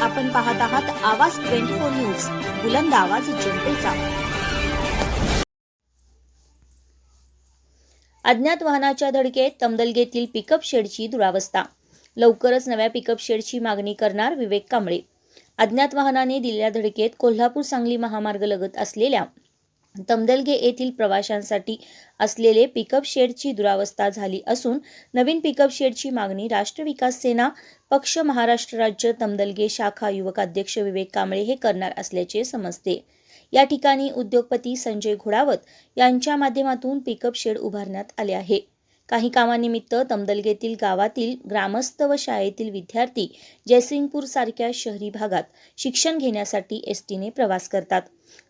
आपण पाहत आहात आवाज ट्वेंटी फोर न्यूज बुलंद आवाज जनतेचा. अज्ञात वाहनाच्या धडकेत तमदलगेतील पिकअप शेडची दुरावस्था. लवकरच नव्या पिकअप शेडची मागणी करणार विवेक कांबळे. अज्ञात वाहनाने दिलेल्या धडकेत कोल्हापूर सांगली महामार्ग लगत असलेल्या तमदलगे येथील प्रवाशांसाठी असलेले पिकअप शेडची दुरावस्था झाली असून नवीन पिकअप शेडची मागणी राष्ट्र विकास सेना पक्ष महाराष्ट्र राज्य तमदलगे शाखा युवक अध्यक्ष विवेक कांबळे हे करणार असल्याचे समजते. या ठिकाणी उद्योगपती संजय घोडावत यांच्या माध्यमातून पिकअप शेड उभारण्यात आले आहे. काही कामानिमित्त तमदलगेतील गावातील ग्रामस्थ व शाळेतील विद्यार्थी जयसिंगपूर सारख्या शहरी भागात शिक्षण घेण्यासाठी एस टीने प्रवास करतात.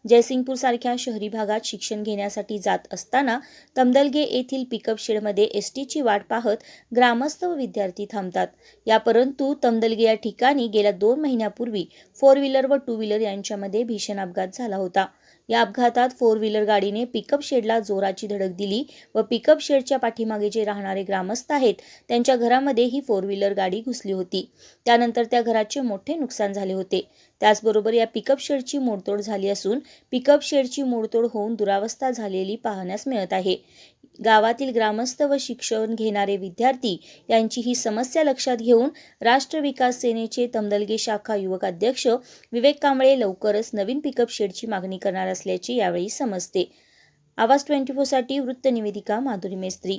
जयसिंगपूर सारख्या शहरी भागात शिक्षण घेण्यासाठी जात असताना तमदलगे येथील पिकअप शेडमध्ये एस टीची वाट पाहत ग्रामस्थ व विद्यार्थी थांबतात. या परंतु तमदलगे या ठिकाणी गेल्या दोन महिन्यापूर्वी फोर व्हीलर व टू व्हीलर यांच्यामध्ये भीषण अपघात झाला होता. या अपघातात फोर व्हीलर गाडीने पिकअप शेडला जोराची धडक दिली व पिकअप शेडच्या पाठीमागे जे राहणारे ग्रामस्थ आहेत त्यांच्या घरामध्ये ही फोर व्हीलर गाडी घुसली होती. त्यानंतर त्या घराचे मोठे नुकसान झाले होते. त्याचबरोबर या पिकअप शेडची मोडतोड झाली असून पिकअप शेडची मोडतोड होऊन दुरावस्था झालेली पाहण्यास मिळत आहे. गावातील ग्रामस्थ व शिक्षण घेणारे विद्यार्थी यांची ही समस्या लक्षात घेऊन राष्ट्र विकास सेनेचे तमदलगे शाखा युवक अध्यक्ष विवेक कांबळे लवकरच नवीन पिकअप शेडची मागणी करणार असल्याचे यावेळी समजते. आवाज ट्वेंटी फोरसाठी वृत्तनिवेदिका माधुरी मेस्त्री.